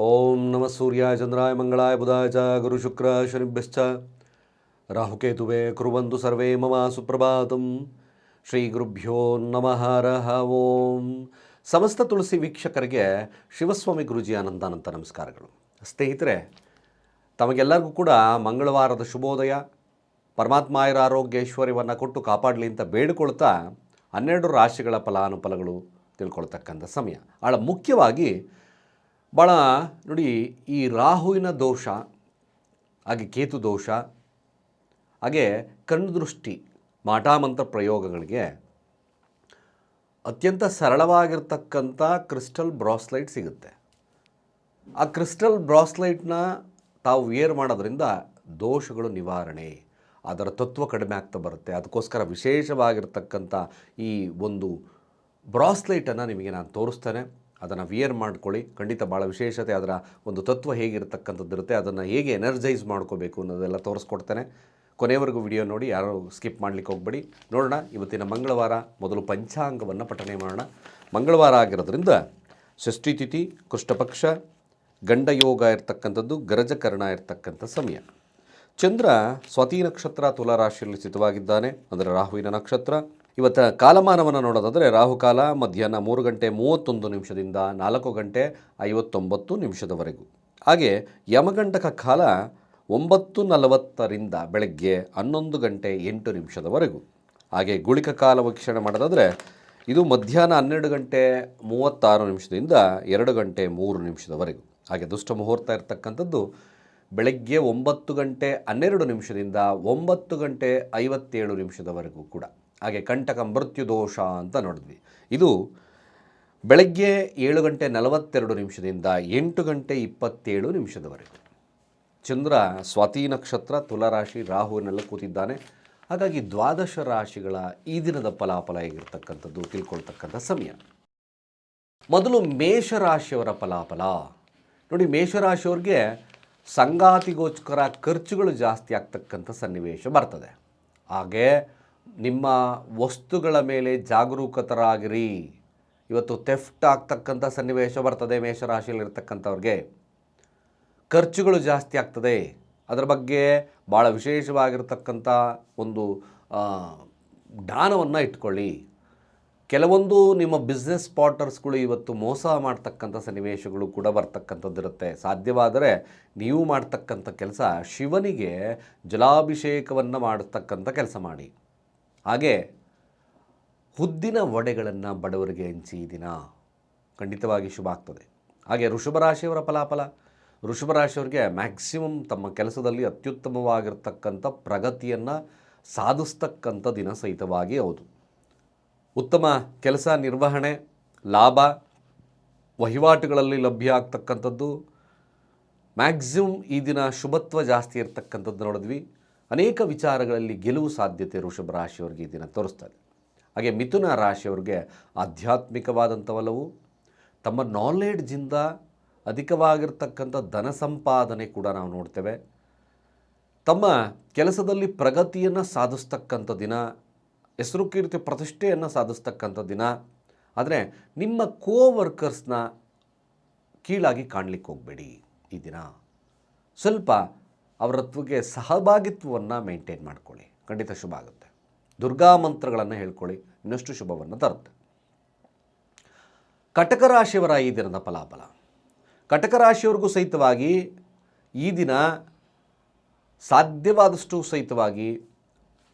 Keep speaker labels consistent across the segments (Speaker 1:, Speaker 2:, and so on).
Speaker 1: ಓಂ ನಮಃ ಸೂರ್ಯಾಯ ಚಂದ್ರಾಯ ಮಂಗಳಾಯ ಬುಧಾಯ ಚ ಗುರು ಶುಕ್ರ ಶನಿಭ್ಯಶ್ಚ. ರಾಹುಕೇತುವೆ ಕುರುವಂತು ಸರ್ವೇ ಮಮ ಸುಪ್ರಭಾತಂ. ಶ್ರೀ ಗುರುಭ್ಯೋ ನಮಃ ರಹ ಓಂ. ಸಮಸ್ತ ತುಳಸಿ ವೀಕ್ಷಕರಿಗೆ ಶಿವಸ್ವಾಮಿ ಗುರುಜಿ ಅನಂತಾನಂತ ನಮಸ್ಕಾರಗಳು. ಸ್ನೇಹಿತರೆ, ತಮಗೆಲ್ಲರಿಗೂ ಕೂಡ ಮಂಗಳವಾರದ ಶುಭೋದಯ. ಪರಮಾತ್ಮ ಆಯುರ ಆರೋಗ್ಯ ಐಶ್ವರ್ಯವನ್ನು ಕೊಟ್ಟು ಕಾಪಾಡಲಿ ಅಂತ ಬೇಡಿಕೊಳ್ತಾ ಹನ್ನೆರಡು ರಾಶಿಗಳ ಫಲಾನುಫಲಗಳು ತಿಳ್ಕೊಳ್ತಕ್ಕಂಥ ಸಮಯ. ಭಾಳ ಮುಖ್ಯವಾಗಿ ಭಾಳ ನೋಡಿ, ಈ ರಾಹುವಿನ ದೋಷ, ಹಾಗೆ ಕೇತು ದೋಷ, ಹಾಗೆ ಕಣ್ಣು ದೃಷ್ಟಿ ಮಾಟಾಮಂತ್ರ ಪ್ರಯೋಗಗಳಿಗೆ ಅತ್ಯಂತ ಸರಳವಾಗಿರ್ತಕ್ಕಂಥ ಕ್ರಿಸ್ಟಲ್ ಬ್ರಾಸ್ಲೈಟ್ ಸಿಗುತ್ತೆ. ಆ ಕ್ರಿಸ್ಟಲ್ ಬ್ರಾಸ್ಲೈಟ್ನ ತಾವು ವೇರ್ ಮಾಡೋದ್ರಿಂದ ದೋಷಗಳು ನಿವಾರಣೆ, ಅದರ ತತ್ವ ಕಡಿಮೆ ಆಗ್ತಾ ಬರುತ್ತೆ. ಅದಕ್ಕೋಸ್ಕರ ವಿಶೇಷವಾಗಿರ್ತಕ್ಕಂಥ ಈ ಒಂದು ಬ್ರಾಸ್ಲೈಟನ್ನು ನಿಮಗೆ ನಾನು ತೋರಿಸ್ತೇನೆ. ಅದನ್ನು ವಿಯರ್ ಮಾಡ್ಕೊಳ್ಳಿ. ಖಂಡಿತ ಭಾಳ ವಿಶೇಷತೆ. ಅದರ ಒಂದು ತತ್ವ ಹೇಗಿರ್ತಕ್ಕಂಥದ್ದು ಇರುತ್ತೆ. ಅದನ್ನು ಹೇಗೆ ಎನರ್ಜೈಸ್ ಮಾಡ್ಕೋಬೇಕು ಅನ್ನೋದೆಲ್ಲ ತೋರಿಸ್ಕೊಡ್ತೇನೆ. ಕೊನೆಯವರೆಗೂ ವಿಡಿಯೋ ನೋಡಿ, ಯಾರು ಸ್ಕಿಪ್ ಮಾಡಲಿಕ್ಕೆ ಹೋಗ್ಬೇಡಿ. ನೋಡೋಣ, ಇವತ್ತಿನ ಮಂಗಳವಾರ ಮೊದಲು ಪಂಚಾಂಗವನ್ನು ಪಠನೆ ಮಾಡೋಣ. ಮಂಗಳವಾರ ಆಗಿರೋದ್ರಿಂದ ಷಷ್ಠಿ ತಿಥಿ, ಕೃಷ್ಣಪಕ್ಷ, ಗಂಡಯೋಗ ಇರ್ತಕ್ಕಂಥದ್ದು, ಗರಜಕರ್ಣ ಇರ್ತಕ್ಕಂಥ ಸಮಯ. ಚಂದ್ರ ಸ್ವಾತಿ ನಕ್ಷತ್ರ ತುಲಾರಾಶಿಯಲ್ಲಿ ಸ್ಥಿತವಾಗಿದ್ದಾನೆ. ಅಂದರೆ ರಾಹುವಿನ ನಕ್ಷತ್ರ. ಇವತ್ತ ಕಾಲಮಾನವನ್ನು ನೋಡೋದಾದರೆ ರಾಹುಕಾಲ ಮಧ್ಯಾಹ್ನ ಮೂರು ಗಂಟೆ ಮೂವತ್ತೊಂದು ನಿಮಿಷದಿಂದ ನಾಲ್ಕು ಗಂಟೆ ಐವತ್ತೊಂಬತ್ತು ನಿಮಿಷದವರೆಗೂ. ಹಾಗೆ ಯಮಗಂಟಕ ಕಾಲ ಒಂಬತ್ತು ನಲವತ್ತರಿಂದ ಬೆಳಗ್ಗೆ ಹನ್ನೊಂದು ಗಂಟೆ ಎಂಟು ನಿಮಿಷದವರೆಗೂ. ಹಾಗೆ ಗುಳಿಕ ಕಾಲ ವೀಕ್ಷಣೆ ಮಾಡೋದಾದರೆ ಇದು ಮಧ್ಯಾಹ್ನ ಹನ್ನೆರಡು ಗಂಟೆ ಮೂವತ್ತಾರು ನಿಮಿಷದಿಂದ ಎರಡು ಗಂಟೆ ಮೂರು ನಿಮಿಷದವರೆಗೂ. ಹಾಗೆ ದುಷ್ಟ ಮುಹೂರ್ತ ಇರತಕ್ಕಂಥದ್ದು ಬೆಳಗ್ಗೆ ಒಂಬತ್ತು ಗಂಟೆ ಹನ್ನೆರಡು ನಿಮಿಷದಿಂದ ಒಂಬತ್ತು ಗಂಟೆ ಐವತ್ತೇಳು ನಿಮಿಷದವರೆಗೂ ಕೂಡ. ಹಾಗೆ ಕಂಟಕ ಮೃತ್ಯು ದೋಷ ಅಂತ ನೋಡಿದ್ವಿ. ಇದು ಬೆಳಗ್ಗೆ ಏಳು ಗಂಟೆ ನಲವತ್ತೆರಡು ನಿಮಿಷದಿಂದ ಎಂಟು ಗಂಟೆ ಇಪ್ಪತ್ತೇಳು ನಿಮಿಷದವರೆಗೆ. ಚಂದ್ರ ಸ್ವಾತಿ ನಕ್ಷತ್ರ, ತುಲಾರಾಶಿ, ರಾಹುವಿನೆಲ್ಲ ಕೂತಿದ್ದಾನೆ. ಹಾಗಾಗಿ ದ್ವಾದಶ ರಾಶಿಗಳ ಈ ದಿನದ ಫಲಾಫಲ ಹೇಗಿರ್ತಕ್ಕಂಥದ್ದು ತಿಳ್ಕೊಳ್ತಕ್ಕಂಥ ಸಮಯ. ಮೊದಲು ಮೇಷರಾಶಿಯವರ ಫಲಾಫಲ. ನೋಡಿ, ಮೇಷರಾಶಿಯವ್ರಿಗೆ ಸಂಗಾತಿಗೋಸ್ಕರ ಖರ್ಚುಗಳು ಜಾಸ್ತಿ ಆಗ್ತಕ್ಕಂಥ ಸನ್ನಿವೇಶ ಬರ್ತದೆ. ಹಾಗೆ ನಿಮ್ಮ ವಸ್ತುಗಳ ಮೇಲೆ ಜಾಗರೂಕತರಾಗಿರಿ. ಇವತ್ತು ಥೆಫ್ಟ್ ಆಗ್ತಕ್ಕಂಥ ಸನ್ನಿವೇಶ ಬರ್ತದೆ, ಮೇಷರಾಶಿಯಲ್ಲಿರ್ತಕ್ಕಂಥವ್ರಿಗೆ. ಖರ್ಚುಗಳು ಜಾಸ್ತಿ ಆಗ್ತದೆ. ಅದರ ಬಗ್ಗೆ ಭಾಳ ವಿಶೇಷವಾಗಿರ್ತಕ್ಕಂಥ ಒಂದು ಜ್ಞಾನವನ್ನು ಇಟ್ಕೊಳ್ಳಿ. ಕೆಲವೊಂದು ನಿಮ್ಮ ಬಿಸ್ನೆಸ್ ಪಾರ್ಟ್ನರ್ಸ್ಗಳು ಇವತ್ತು ಮೋಸ ಮಾಡ್ತಕ್ಕಂಥ ಸನ್ನಿವೇಶಗಳು ಕೂಡ ಬರ್ತಕ್ಕಂಥದ್ದಿರುತ್ತೆ. ಸಾಧ್ಯವಾದರೆ ನೀವು ಮಾಡ್ತಕ್ಕಂಥ ಕೆಲಸ ಶಿವನಿಗೆ ಜಲಾಭಿಷೇಕವನ್ನು ಮಾಡತಕ್ಕಂಥ ಕೆಲಸ ಮಾಡಿ. ಹಾಗೆ ಹುದ್ದಿನ ವಡೆಗಳನ್ನು ಬಡವರಿಗೆ ಹಂಚಿ ಈ ದಿನ ಖಂಡಿತವಾಗಿ ಶುಭ ಆಗ್ತದೆ. ಹಾಗೆ ವೃಷಭರಾಶಿಯವರ ಫಲಾಫಲ ವೃಷಭರಾಶಿಯವರಿಗೆ ಮ್ಯಾಕ್ಸಿಮಮ್ ತಮ್ಮ ಕೆಲಸದಲ್ಲಿ ಅತ್ಯುತ್ತಮವಾಗಿರ್ತಕ್ಕಂಥ ಪ್ರಗತಿಯನ್ನು ಸಾಧಿಸ್ತಕ್ಕಂಥ ದಿನ ಸಹಿತವಾಗಿ ಹೌದು. ಉತ್ತಮ ಕೆಲಸ, ನಿರ್ವಹಣೆ, ಲಾಭ, ವಹಿವಾಟುಗಳಲ್ಲಿ ಲಭ್ಯ ಆಗ್ತಕ್ಕಂಥದ್ದು. ಮ್ಯಾಕ್ಸಿಮಮ್ ಈ ದಿನ ಶುಭತ್ವ ಜಾಸ್ತಿ ಇರತಕ್ಕಂಥದ್ದು ನೋಡಿದ್ವಿ. ಅನೇಕ ವಿಚಾರಗಳಲ್ಲಿ ಗೆಲುವು ಸಾಧ್ಯತೆ ವೃಷಭ ರಾಶಿಯವರಿಗೆ ಈ ದಿನ ತೋರಿಸ್ತದೆ. ಹಾಗೆ ಮಿಥುನ ರಾಶಿಯವ್ರಿಗೆ ಆಧ್ಯಾತ್ಮಿಕವಾದಂಥ ಒಲವು ತಮ್ಮ ನಾಲೆಡ್ಜಿಂದ ಅಧಿಕವಾಗಿರ್ತಕ್ಕಂಥ ಧನ ಸಂಪಾದನೆ ಕೂಡ ನಾವು ನೋಡ್ತೇವೆ. ತಮ್ಮ ಕೆಲಸದಲ್ಲಿ ಪ್ರಗತಿಯನ್ನು ಸಾಧಿಸ್ತಕ್ಕಂಥ ದಿನ, ಹೆಸರು ಕೀರ್ತಿ ಪ್ರತಿಷ್ಠೆಯನ್ನು ಸಾಧಿಸ್ತಕ್ಕಂಥ ದಿನ, ಆದರೆ ನಿಮ್ಮ ಕೋ ವರ್ಕರ್ಸ್ನ ಕೀಳಾಗಿ ಕಾಣಲಿಕ್ಕೆ ಹೋಗಬೇಡಿ ಈ ದಿನ. ಸ್ವಲ್ಪ ಅವರತ್ವಕ್ಕೆ ಸಹಭಾಗಿತ್ವವನ್ನು ಮೇಂಟೈನ್ ಮಾಡ್ಕೊಳ್ಳಿ. ಖಂಡಿತ ಶುಭ ಆಗುತ್ತೆ. ದುರ್ಗಾ ಮಂತ್ರಗಳನ್ನು ಹೇಳ್ಕೊಳ್ಳಿ. ಇನ್ನಷ್ಟು ಶುಭವನ್ನು ತರುತ್ತೆ. ಕಟಕ ರಾಶಿಯವರ ಈ ದಿನದ ಫಲಾಫಲ. ಕಟಕ ರಾಶಿಯವರಿಗೂ ಸಹಿತವಾಗಿ ಈ ದಿನ ಸಾಧ್ಯವಾದಷ್ಟು ಸಹಿತವಾಗಿ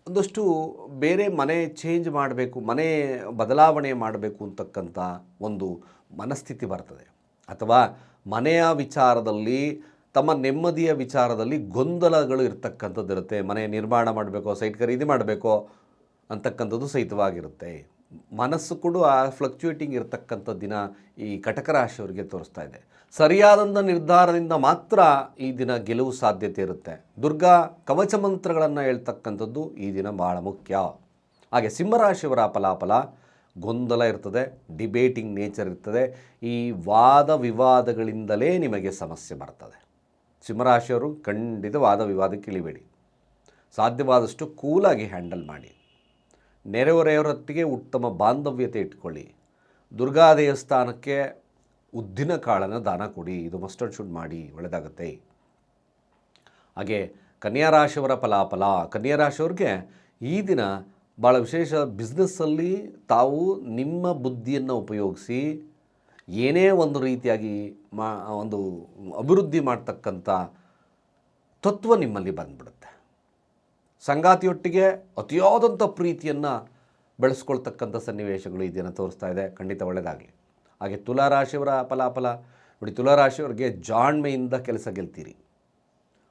Speaker 1: ಒಂದಷ್ಟು ಬೇರೆ ಮನೆ ಚೇಂಜ್ ಮಾಡಬೇಕು, ಮನೆ ಬದಲಾವಣೆ ಮಾಡಬೇಕು ಅಂತಕ್ಕಂಥ ಒಂದು ಮನಸ್ಥಿತಿ ಬರ್ತದೆ. ಅಥವಾ ಮನೆಯ ವಿಚಾರದಲ್ಲಿ ತಮ್ಮ ನೆಮ್ಮದಿಯ ವಿಚಾರದಲ್ಲಿ ಗೊಂದಲಗಳು ಇರ್ತಕ್ಕಂಥದ್ದು ಇರುತ್ತೆ. ಮನೆ ನಿರ್ಮಾಣ ಮಾಡಬೇಕೋ ಸೈಟ್ ಖರೀದಿ ಮಾಡಬೇಕೋ ಅಂತಕ್ಕಂಥದ್ದು ಸಹಿತವಾಗಿರುತ್ತೆ. ಮನಸ್ಸು ಕೂಡ ಆ ಫ್ಲಕ್ಚುಯೇಟಿಂಗ್ ಇರತಕ್ಕಂಥ ದಿನ ಈ ಕಟಕ ರಾಶಿಯವರಿಗೆ ತೋರಿಸ್ತಾ ಇದೆ. ಸರಿಯಾದಂಥ ನಿರ್ಧಾರದಿಂದ ಮಾತ್ರ ಈ ದಿನ ಗೆಲುವು ಸಾಧ್ಯತೆ ಇರುತ್ತೆ. ದುರ್ಗಾ ಕವಚ ಮಂತ್ರಗಳನ್ನು ಹೇಳ್ತಕ್ಕಂಥದ್ದು ಈ ದಿನ ಭಾಳ ಮುಖ್ಯ. ಹಾಗೆ ಸಿಂಹರಾಶಿಯವರ ಫಲಾಫಲ, ಗೊಂದಲ ಇರ್ತದೆ ಡಿಬೇಟಿಂಗ್ ನೇಚರ್ ಇರ್ತದೆ. ಈ ವಾದ ವಿವಾದಗಳಿಂದಲೇ ನಿಮಗೆ ಸಮಸ್ಯೆ ಬರ್ತದೆ. ಸಿಂಹರಾಶಿಯವರು ಖಂಡಿತ ವಾದ ವಿವಾದಕ್ಕೆ ಇಳಿಬೇಡಿ. ಸಾಧ್ಯವಾದಷ್ಟು ಕೂಲಾಗಿ ಹ್ಯಾಂಡಲ್ ಮಾಡಿ. ನೆರೆಹೊರೆಯವರೊತ್ತಿಗೆ ಉತ್ತಮ ಬಾಂಧವ್ಯತೆ ಇಟ್ಕೊಳ್ಳಿ. ದುರ್ಗಾ ದೇವಸ್ಥಾನಕ್ಕೆ ಉದ್ದಿನ ಕಾಳನ್ನು ದಾನ ಕೊಡಿ. ಇದು ಮಸ್ಟರ್ಡ್ ಶುಡ್ ಮಾಡಿ. ಒಳ್ಳೆಯದಾಗುತ್ತೆ ಹಾಗೆ ಕನ್ಯಾ ರಾಶಿಯವರ ಫಲಾಫಲ. ಕನ್ಯಾ ರಾಶಿಯವ್ರಿಗೆ ಈ ದಿನ ಭಾಳ ವಿಶೇಷ ಬಿಸ್ನೆಸ್ಸಲ್ಲಿ ತಾವು ನಿಮ್ಮ ಬುದ್ಧಿಯನ್ನು ಉಪಯೋಗಿಸಿ ಏನೇ ಒಂದು ರೀತಿಯಾಗಿ ಮಾ, ಒಂದು ಅಭಿವೃದ್ಧಿ ಮಾಡ್ತಕ್ಕಂಥ ತತ್ವ ನಿಮ್ಮಲ್ಲಿ ಬಂದ್ಬಿಡುತ್ತೆ. ಸಂಗಾತಿಯೊಟ್ಟಿಗೆ ಅತಿಯಾದಂಥ ಪ್ರೀತಿಯನ್ನು ಬೆಳೆಸ್ಕೊಳ್ತಕ್ಕಂಥ ಸನ್ನಿವೇಶಗಳು ಇದನ್ನು ತೋರಿಸ್ತಾ ಇದೆ. ಖಂಡಿತ ಒಳ್ಳೆಯದಾಗಲಿ ಹಾಗೆ ತುಲಾರಾಶಿಯವರ ಫಲಾಫಲ, ನೋಡಿ ತುಲಾರಾಶಿಯವರಿಗೆ ಜಾಣ್ಮೆಯಿಂದ ಕೆಲಸ ಗೆಲ್ತೀರಿ.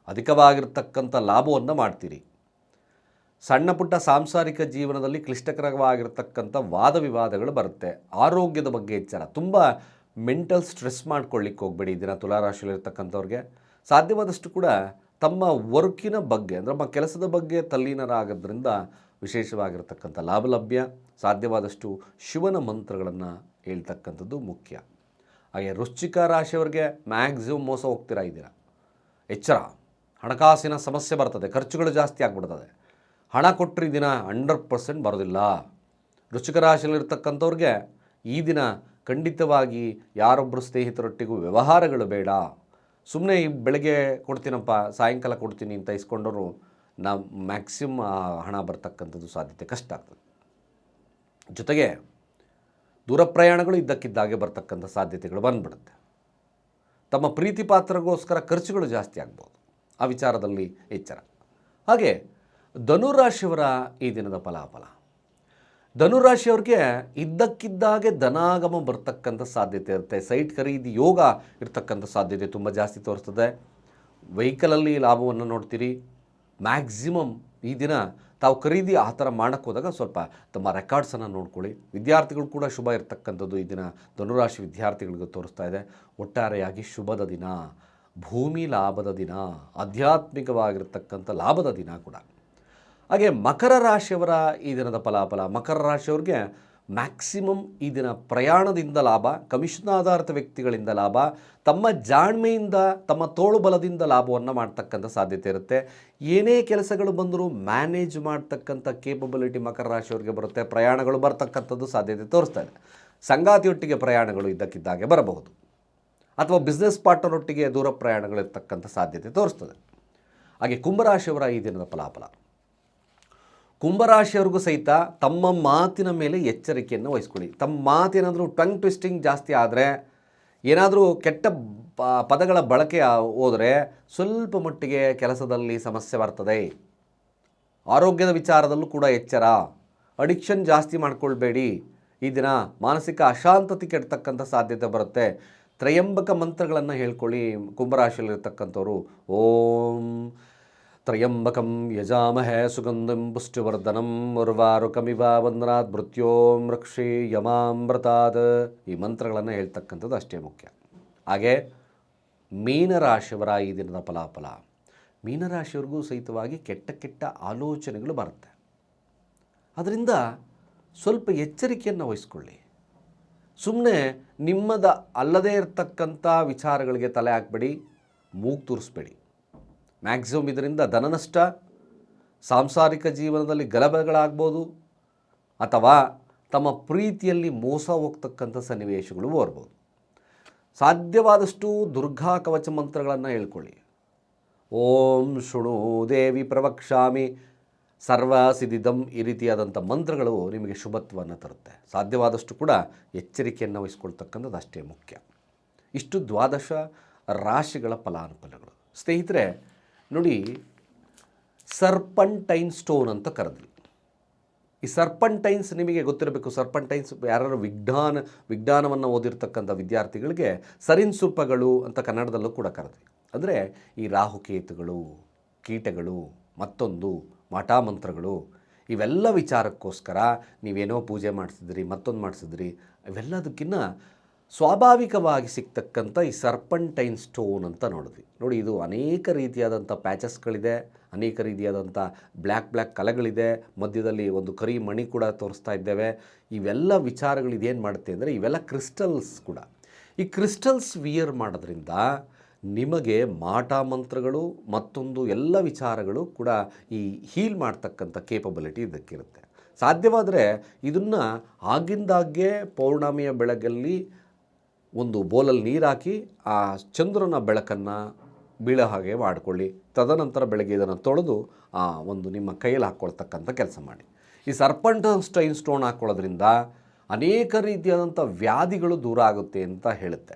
Speaker 1: ಅಧಿಕವಾಗಿರ್ತಕ್ಕಂಥ ಲಾಭವನ್ನು ಮಾಡ್ತೀರಿ. ಸಣ್ಣ ಪುಟ್ಟ ಸಾಂಸಾರಿಕ ಜೀವನದಲ್ಲಿ ಕ್ಲಿಷ್ಟಕರವಾಗಿರ್ತಕ್ಕಂಥ ವಾದ ವಿವಾದಗಳು ಬರುತ್ತೆ. ಆರೋಗ್ಯದ ಬಗ್ಗೆ ಎಚ್ಚರ. ತುಂಬ ಮೆಂಟಲ್ ಸ್ಟ್ರೆಸ್ ಮಾಡ್ಕೊಳ್ಳಿಕ್ಕೆ ಹೋಗಬೇಡಿ ಇದನ್ನು ದಿನ ತುಲಾರಾಶಿಯಲ್ಲಿರ್ತಕ್ಕಂಥವ್ರಿಗೆ. ಸಾಧ್ಯವಾದಷ್ಟು ಕೂಡ ತಮ್ಮ ವರ್ಕಿನ ಬಗ್ಗೆ, ಅಂದರೆ ನಮ್ಮ ಕೆಲಸದ ಬಗ್ಗೆ ತಲ್ಲೀನರಾಗೋದ್ರಿಂದ ವಿಶೇಷವಾಗಿರ್ತಕ್ಕಂಥ ಲಾಭ ಲಭ್ಯ ಸಾಧ್ಯವಾದಷ್ಟು ಶಿವನ ಮಂತ್ರಗಳನ್ನು ಹೇಳ್ತಕ್ಕಂಥದ್ದು ಮುಖ್ಯ. ಹಾಗೆ ರುಚಿಕ ರಾಶಿಯವರಿಗೆ ಮ್ಯಾಕ್ಸಿಮಮ್ ಮೋಸ ಹೋಗ್ತೀರಾ ಇದ್ದೀರಾ ಎಚ್ಚರ. ಹಣಕಾಸಿನ ಸಮಸ್ಯೆ ಬರ್ತದೆ, ಖರ್ಚುಗಳು ಜಾಸ್ತಿ ಆಗ್ಬಿಡ್ತದೆ. ಹಣ ಕೊಟ್ಟರೆ ದಿನ ಹಂಡ್ರೆಡ್ ಪರ್ಸೆಂಟ್ ಬರೋದಿಲ್ಲ. ವೃಶ್ಚಿಕ ರಾಶಿಯಲ್ಲಿರ್ತಕ್ಕಂಥವ್ರಿಗೆ ಈ ದಿನ ಖಂಡಿತವಾಗಿ ಯಾರೊಬ್ಬರು ಸ್ನೇಹಿತರೊಟ್ಟಿಗೂ ವ್ಯವಹಾರಗಳು ಬೇಡ. ಸುಮ್ಮನೆ ಈ ಬೆಳಗ್ಗೆ ಕೊಡ್ತೀನಪ್ಪ, ಸಾಯಂಕಾಲ ಕೊಡ್ತೀನಿ ಅಂತ ಇಸ್ಕೊಂಡವರು ನಾವು ಮ್ಯಾಕ್ಸಿಮಮ್ ಹಣ ಬರ್ತಕ್ಕಂಥದ್ದು ಸಾಧ್ಯತೆ ಕಷ್ಟ ಆಗ್ತದೆ. ಜೊತೆಗೆ ದೂರ ಪ್ರಯಾಣಗಳು ಇದ್ದಕ್ಕಿದ್ದಾಗೆ ಬರ್ತಕ್ಕಂಥ ಸಾಧ್ಯತೆಗಳು ಬಂದ್ಬಿಡುತ್ತೆ. ತಮ್ಮ ಪ್ರೀತಿ ಪಾತ್ರಗೋಸ್ಕರ ಖರ್ಚುಗಳು ಜಾಸ್ತಿ ಆಗ್ಬೋದು. ಆ ವಿಚಾರದಲ್ಲಿ ಎಚ್ಚರ. ಹಾಗೆ ಧನುರಾಶಿಯವರ ಈ ದಿನದ ಫಲಾಫಲ. ಧನುರಾಶಿಯವ್ರಿಗೆ ಇದ್ದಕ್ಕಿದ್ದಾಗೆ ಧನಾಗಮ ಬರ್ತಕ್ಕಂಥ ಸಾಧ್ಯತೆ ಇರುತ್ತೆ. ಸೈಟ್ ಖರೀದಿ, ಯೋಗ ಇರ್ತಕ್ಕಂಥ ಸಾಧ್ಯತೆ ತುಂಬ ಜಾಸ್ತಿ ತೋರಿಸ್ತದೆ. ವೆಹಿಕಲಲ್ಲಿ ಲಾಭವನ್ನು ನೋಡ್ತೀರಿ. ಮ್ಯಾಕ್ಸಿಮಮ್ ಈ ದಿನ ತಾವು ಖರೀದಿ ಆ ಥರ ಮಾಡೋಕ್ಕೆ ಹೋದಾಗ ಸ್ವಲ್ಪ ತಮ್ಮ ರೆಕಾರ್ಡ್ಸನ್ನು ನೋಡ್ಕೊಳ್ಳಿ. ವಿದ್ಯಾರ್ಥಿಗಳು ಕೂಡ ಶುಭ ಇರತಕ್ಕಂಥದ್ದು ಈ ದಿನ ಧನುರಾಶಿ ವಿದ್ಯಾರ್ಥಿಗಳಿಗೆ ತೋರಿಸ್ತಾ ಇದೆ. ಒಟ್ಟಾರೆಯಾಗಿ ಶುಭದ ದಿನ, ಭೂಮಿ ಲಾಭದ ದಿನ, ಆಧ್ಯಾತ್ಮಿಕವಾಗಿರ್ತಕ್ಕಂಥ ಲಾಭದ ದಿನ ಕೂಡ. ಹಾಗೆ ಮಕರ ರಾಶಿಯವರ ಈ ದಿನದ ಫಲಾಫಲ, ಮಕರ ರಾಶಿಯವ್ರಿಗೆ ಮ್ಯಾಕ್ಸಿಮಮ್ ಈ ದಿನ ಪ್ರಯಾಣದಿಂದ ಲಾಭ ಕಮಿಷನ್ ಆಧಾರಿತ ವ್ಯಕ್ತಿಗಳಿಂದ ಲಾಭ, ತಮ್ಮ ಜಾಣ್ಮೆಯಿಂದ, ತಮ್ಮ ತೋಳು ಬಲದಿಂದ ಲಾಭವನ್ನು ಮಾಡ್ತಕ್ಕಂಥ ಸಾಧ್ಯತೆ ಇರುತ್ತೆ. ಏನೇ ಕೆಲಸಗಳು ಬಂದರೂ ಮ್ಯಾನೇಜ್ ಮಾಡ್ತಕ್ಕಂಥ ಕೇಪಬಿಲಿಟಿ ಮಕರ ರಾಶಿಯವ್ರಿಗೆ ಬರುತ್ತೆ, ಪ್ರಯಾಣಗಳು ಬರ್ತಕ್ಕಂಥದ್ದು ಸಾಧ್ಯತೆ ತೋರಿಸ್ತಾ ಇದೆ. ಸಂಗಾತಿಯೊಟ್ಟಿಗೆ ಪ್ರಯಾಣಗಳು ಇದ್ದಕ್ಕಿದ್ದಾಗೆ ಬರಬಹುದು. ಅಥವಾ ಬಿಸ್ನೆಸ್ ಪಾರ್ಟ್ನರೊಟ್ಟಿಗೆ ದೂರ ಪ್ರಯಾಣಗಳು ಇರ್ತಕ್ಕಂಥ ಸಾಧ್ಯತೆ ತೋರಿಸ್ತದೆ. ಹಾಗೆ ಕುಂಭರಾಶಿಯವರ ಈ ದಿನದ ಫಲಾಫಲ. ಕುಂಭರಾಶಿಯವ್ರಿಗೂ ಸಹಿತ ತಮ್ಮ ಮಾತಿನ ಮೇಲೆ ಎಚ್ಚರಿಕೆಯನ್ನು ವಹಿಸ್ಕೊಳ್ಳಿ. ತಮ್ಮ ಮಾತೇನಾದರೂ ಟಂಗ್ ಟ್ವಿಸ್ಟಿಂಗ್ ಜಾಸ್ತಿ ಆದರೆ, ಏನಾದರೂ ಕೆಟ್ಟ ಪದಗಳ ಬಳಕೆ ಹೋದರೆ ಸ್ವಲ್ಪ ಮಟ್ಟಿಗೆ ಕೆಲಸದಲ್ಲಿ ಸಮಸ್ಯೆ ಬರ್ತದೆ. ಆರೋಗ್ಯದ ವಿಚಾರದಲ್ಲೂ ಕೂಡ ಎಚ್ಚರ. ಅಡಿಕ್ಷನ್ ಜಾಸ್ತಿ ಮಾಡಿಕೊಳ್ಬೇಡಿ. ಈ ದಿನ ಮಾನಸಿಕ ಅಶಾಂತತೆ ಕೆಡ್ತಕ್ಕಂಥ ಸಾಧ್ಯತೆ ಬರುತ್ತೆ. ತ್ರಯಂಬಕ ಮಂತ್ರಗಳನ್ನು ಹೇಳ್ಕೊಳ್ಳಿ ಕುಂಭರಾಶಿಯಲ್ಲಿರ್ತಕ್ಕಂಥವ್ರು. ಓಂ ತ್ರಯಂಬಕಂ ಯಜಾಮಹೇ ಸುಗಂಧಂ ಪುಷ್ಟಿವರ್ಧನಂ ಉರ್ವಾರುಕಮಿವ ವಂದನಾತ್ ಮೃತ್ಯೋಂ ರಕ್ಷಿ ಯಮಾಮೃತಾತ್ ಈ ಮಂತ್ರಗಳನ್ನು ಹೇಳ್ತಕ್ಕಂಥದ್ದು ಅಷ್ಟೇ ಮುಖ್ಯ ಹಾಗೆ ಮೀನರಾಶಿಯವರ ಈ ದಿನದ ಫಲಾಫಲ ಮೀನರಾಶಿಯವ್ರಿಗೂ ಸಹಿತವಾಗಿ ಕೆಟ್ಟ ಕೆಟ್ಟ ಆಲೋಚನೆಗಳು ಬರುತ್ತೆ ಅದರಿಂದ ಸ್ವಲ್ಪ ಎಚ್ಚರಿಕೆಯನ್ನು ವಹಿಸ್ಕೊಳ್ಳಿ. ಸುಮ್ಮನೆ ನಿಮ್ಮದ ಅಲ್ಲದೇ ಇರತಕ್ಕಂಥ ವಿಚಾರಗಳಿಗೆ ತಲೆ ಹಾಕ್ಬೇಡಿ, ಮೂಗು ತೂರಿಸ್ಬೇಡಿ. ಮ್ಯಾಕ್ಸಿಮಮ್ ಇದರಿಂದ ಧನನಷ್ಟ ಸಾಂಸಾರಿಕ ಜೀವನದಲ್ಲಿ ಗಲಭೆಗಳಾಗ್ಬೋದು ಅಥವಾ ತಮ್ಮ ಪ್ರೀತಿಯಲ್ಲಿ ಮೋಸ ಹೋಗ್ತಕ್ಕಂಥ ಸನ್ನಿವೇಶಗಳು ಓರ್ಬೋದು ಸಾಧ್ಯವಾದಷ್ಟು ದುರ್ಗಾ ಕವಚ ಮಂತ್ರಗಳನ್ನು ಹೇಳ್ಕೊಳ್ಳಿ. ಓಂ ಶೃಣು ದೇವಿ ಪ್ರವಕ್ಷಾಮಿ ಸರ್ವ ಸಿದ್ಧಿದಂ ಈ ರೀತಿಯಾದಂಥ ಮಂತ್ರಗಳು ನಿಮಗೆ ಶುಭತ್ವವನ್ನು ತರುತ್ತೆ. ಸಾಧ್ಯವಾದಷ್ಟು ಕೂಡ ಎಚ್ಚರಿಕೆಯನ್ನು ವಹಿಸ್ಕೊಳ್ತಕ್ಕಂಥದ್ದು ಅಷ್ಟೇ ಮುಖ್ಯ. ಇಷ್ಟು ದ್ವಾದಶ ರಾಶಿಗಳ ಫಲಾನುಕೂಲಗಳು. ಸ್ನೇಹಿತರೆ ನೋಡಿ, ಸರ್ಪಂಟೈನ್ ಸ್ಟೋನ್ ಅಂತ ಕರೆದ್ವಿ. ಈ ಸರ್ಪಂಟೈನ್ಸ್ ನಿಮಗೆ ಗೊತ್ತಿರಬೇಕು, ಸರ್ಪಂಟೈನ್ಸ್ ಯಾರು ವಿಜ್ಞಾನ, ವಿಜ್ಞಾನವನ್ನು ಓದಿರ್ತಕ್ಕಂಥ ವಿದ್ಯಾರ್ಥಿಗಳಿಗೆ ಸರಿನ್ಸುಪಗಳು ಅಂತ ಕನ್ನಡದಲ್ಲೂ ಕೂಡ ಕರೆದ್ವಿ. ಅಂದರೆ ಈ ರಾಹುಕೇತುಗಳು, ಕೀಟಗಳು, ಮತ್ತೊಂದು ಮಠಾಮಂತ್ರಗಳು ಇವೆಲ್ಲ ವಿಚಾರಕ್ಕೋಸ್ಕರ ನೀವೇನೋ ಪೂಜೆ ಮಾಡಿಸಿದ್ರಿ, ಮತ್ತೊಂದು ಮಾಡಿಸಿದ್ರಿ ಇವೆಲ್ಲದಕ್ಕಿಂತ ಸ್ವಾಭಾವಿಕವಾಗಿ ಸಿಗ್ತಕ್ಕಂಥ ಈ ಸರ್ಪಂಟೈನ್ ಸ್ಟೋನ್ ಅಂತ ನೋಡಿದ್ವಿ. ನೋಡಿ, ಇದು ಅನೇಕ ರೀತಿಯಾದಂಥ ಪ್ಯಾಚಸ್ಗಳಿದೆ, ಅನೇಕ ರೀತಿಯಾದಂಥ ಬ್ಲ್ಯಾಕ್ ಬ್ಲ್ಯಾಕ್ ಕಲೆಗಳಿದೆ, ಮಧ್ಯದಲ್ಲಿ ಒಂದು ಕರಿ ಮಣಿ ಕೂಡ ತೋರಿಸ್ತಾ ಇದ್ದೇವೆ. ಇವೆಲ್ಲ ವಿಚಾರಗಳು ಇದೇನು ಮಾಡುತ್ತೆ ಅಂದರೆ, ಇವೆಲ್ಲ ಕ್ರಿಸ್ಟಲ್ಸ್ ಕೂಡ. ಈ ಕ್ರಿಸ್ಟಲ್ಸ್ ವಿಯರ್ ಮಾಡೋದ್ರಿಂದ ನಿಮಗೆ ಮಾಟ ಮಂತ್ರಗಳು ಮತ್ತೊಂದು ಎಲ್ಲ ವಿಚಾರಗಳು ಕೂಡ ಈ ಹೀಲ್ ಮಾಡ್ತಕ್ಕಂಥ ಕೇಪಬಿಲಿಟಿ ಇದಕ್ಕಿರುತ್ತೆ. ಸಾಧ್ಯವಾದರೆ ಇದನ್ನು ಆಗಿಂದಾಗ್ಗೆ ಪೌರ್ಣಮಿಯ ಬೆಳಗಲ್ಲಿ ಒಂದು ಬೋಲಲ್ಲಿ ನೀರು ಹಾಕಿ ಆ ಚಂದ್ರನ ಬೆಳಕನ್ನು ಬೀಳೋ ಹಾಗೆ ಮಾಡಿಕೊಳ್ಳಿ. ತದನಂತರ ಬೆಳಗ್ಗೆ ಇದನ್ನು ತೊಳೆದು ಆ ಒಂದು ನಿಮ್ಮ ಕೈಯಲ್ಲಿ ಹಾಕ್ಕೊಳ್ತಕ್ಕಂಥ ಕೆಲಸ ಮಾಡಿ. ಈ ಸರ್ಪಂಟ್ ಸ್ಟೈನ್ ಸ್ಟೋನ್ ಹಾಕ್ಕೊಳ್ಳೋದ್ರಿಂದ ಅನೇಕ ರೀತಿಯಾದಂಥ ವ್ಯಾಧಿಗಳು ದೂರ ಆಗುತ್ತೆ ಅಂತ ಹೇಳುತ್ತೆ.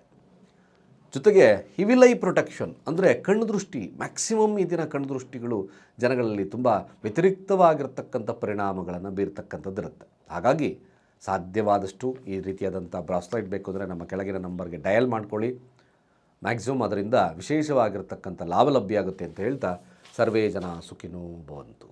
Speaker 1: ಜೊತೆಗೆ ಹಿವಿಲೈ ಪ್ರೊಟೆಕ್ಷನ್ ಅಂದರೆ ಕಣ್ಣು ದೃಷ್ಟಿ, ಮ್ಯಾಕ್ಸಿಮಮ್ ಈ ದಿನ ಕಣ್ಣು ದೃಷ್ಟಿಗಳು ಜನಗಳಲ್ಲಿ ತುಂಬ ವ್ಯತಿರಿಕ್ತವಾಗಿರ್ತಕ್ಕಂಥ ಪರಿಣಾಮಗಳನ್ನು ಬೀರ್ತಕ್ಕಂಥದ್ದಿರುತ್ತೆ. ಹಾಗಾಗಿ ಸಾಧ್ಯವಾದಷ್ಟು ಈ ರೀತಿಯಾದಂಥ ಬ್ರಾಸ್ಲೈಟ್ ಬೇಕು ಅಂದರೆ ನಮ್ಮ ಕೆಳಗಿನ ನಂಬರ್ಗೆ ಡಯಲ್ ಮಾಡ್ಕೊಳ್ಳಿ. ಮ್ಯಾಕ್ಸಿಮಮ್ ಅದರಿಂದ ವಿಶೇಷವಾಗಿರ್ತಕ್ಕಂಥ ಲಾಭ ಲಭ್ಯ ಆಗುತ್ತೆ ಅಂತ ಹೇಳ್ತಾ ಸರ್ವೇ ಜನ ಸುಖಿನೋ ಭವಂತು.